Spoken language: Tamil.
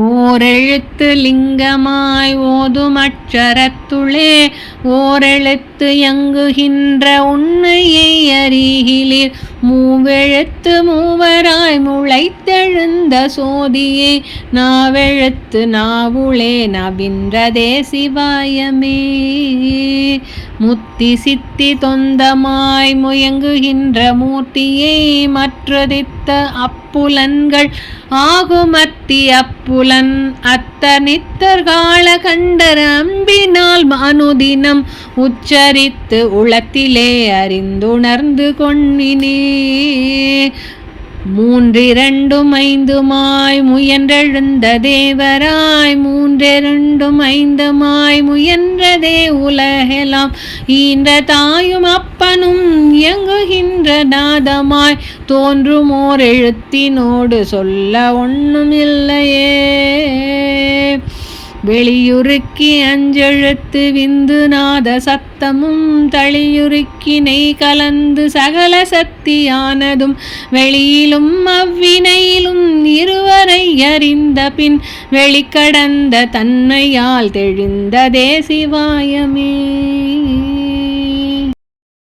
ஓரெழுத்து லிங்கமாய் ஓதும் அச்சரத்துளே ஓரெழுத்து எங்குகின்ற உண்மையை அறிகிலீர். மூவெழுத்து மூவராய் முளைத்தெழுந்த சோதியே நாவெழுத்து நாவுளே நவின்றதே சிவாயமே. முத்தி சித்தி தொந்தமாய் முயங்குகின்ற மூர்த்தியை மற்றதித்த அப்புலன்கள் ஆகுமத்தி புலன் அத்தனித்தர் கால கண்டர் அம்பினால் அனுதினம் உச்சரித்து உளத்திலே அறிந்துணர்ந்து கொண்ணினே. மூன்றிரண்டும் ஐந்துமாய் முயன்றெழுந்த தேவராய் மூன்றிரண்டும் ஐந்துமாய் முயன்றதே உலகெல்லாம் ஈன்ற தாயும் அப்பனும் இயங்குகின்ற நாதமாய் தோன்றுமோர் எழுத்தினோடு சொல்ல ஒன்றும் இல்லையே வெளியுருக்கி அஞ்செழுத்து விந்து நாத சத்தமும் தளியுருக்கி நெய் கலந்து சகல சக்தியானதும் வெளியிலும் அவ்வினையிலும் இருவரை அறிந்த பின் வெளிக்கடந்த தன்மையால் தெழிந்ததே சிவாயமே.